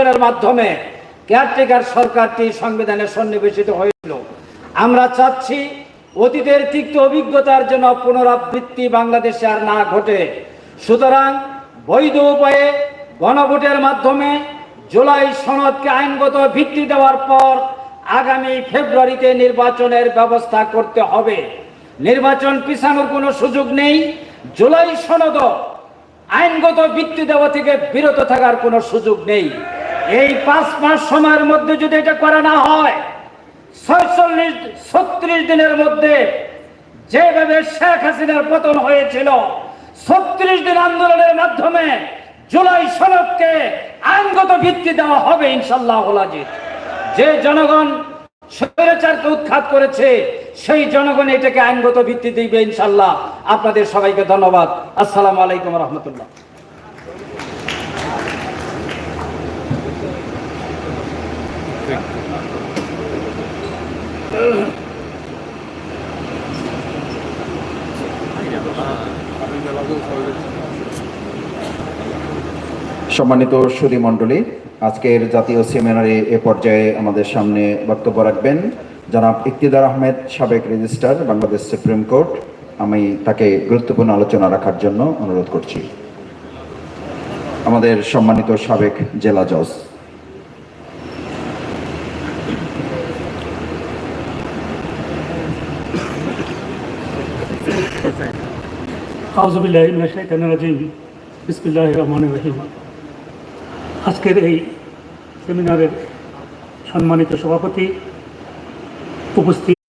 নির্বাচনের মাধ্যমে কেয়ারটেকার সরকারটি সংবিধানে সন্নিবেশিত হয়েছিল। আমরা চাচ্ছি অতীতের তিক্ত অভিজ্ঞতার জন্য পুনরাবৃত্তি বাংলাদেশে আর না ঘটে। সুতরাং বৈধ উপায়ে গণভোটের মাধ্যমে জুলাই সনদকে আইনগত ভিত্তি দেওয়ার পর আগামী ফেব্রুয়ারিতে নির্বাচনের ব্যবস্থা করতে হবে। নির্বাচন পিছানোর কোনো সুযোগ নেই। জুলাই সনদ আইনগত ভিত্তি দেওয়া থেকে বিরত থাকার কোনো সুযোগ নেই। এই পাঁচ মাস সময়ের মধ্যে যদি এটা করা না হয়, ছয়চল্লিশ, ছত্রিশ দিনের মধ্যে যেভাবে শেখ হাসিনার পতন হয়েছিল, ছত্রিশ দিন আন্দোলনের মাধ্যমে জুলাই সনদকে আইনগত ভিত্তি দেওয়া হবে ইনশাল্লাহ যে জনগণ স্বৈরাচারকে উৎখাত করেছে, সেই জনগণ এটাকে আইনগত ভিত্তি দিবে ইনশাল্লাহ আপনাদের সবাইকে ধন্যবাদ। আসসালামু আলাইকুম রহমতুল্লাহ। সম্মানিত সুধী মণ্ডলী, আজকের জাতীয় সেমিনারে এ পর্যায়ে আমাদের সামনে বক্তব্য রাখবেন জনাব ইকতিদার আহমেদ, সাবেক রেজিস্ট্রার, বাংলাদেশ সুপ্রিম কোর্ট। আমি তাকে গুরুত্বপূর্ণ আলোচনা রাখার জন্য অনুরোধ করছি। আমাদের সম্মানিত সাবেক জেলা জজ। আউজুবিল্লাহ শাইতান রাজিম। বিসমিল্লাহ রহমান রহিম। আজকের এই সেমিনারের সম্মানিত সভাপতি উপস্থিত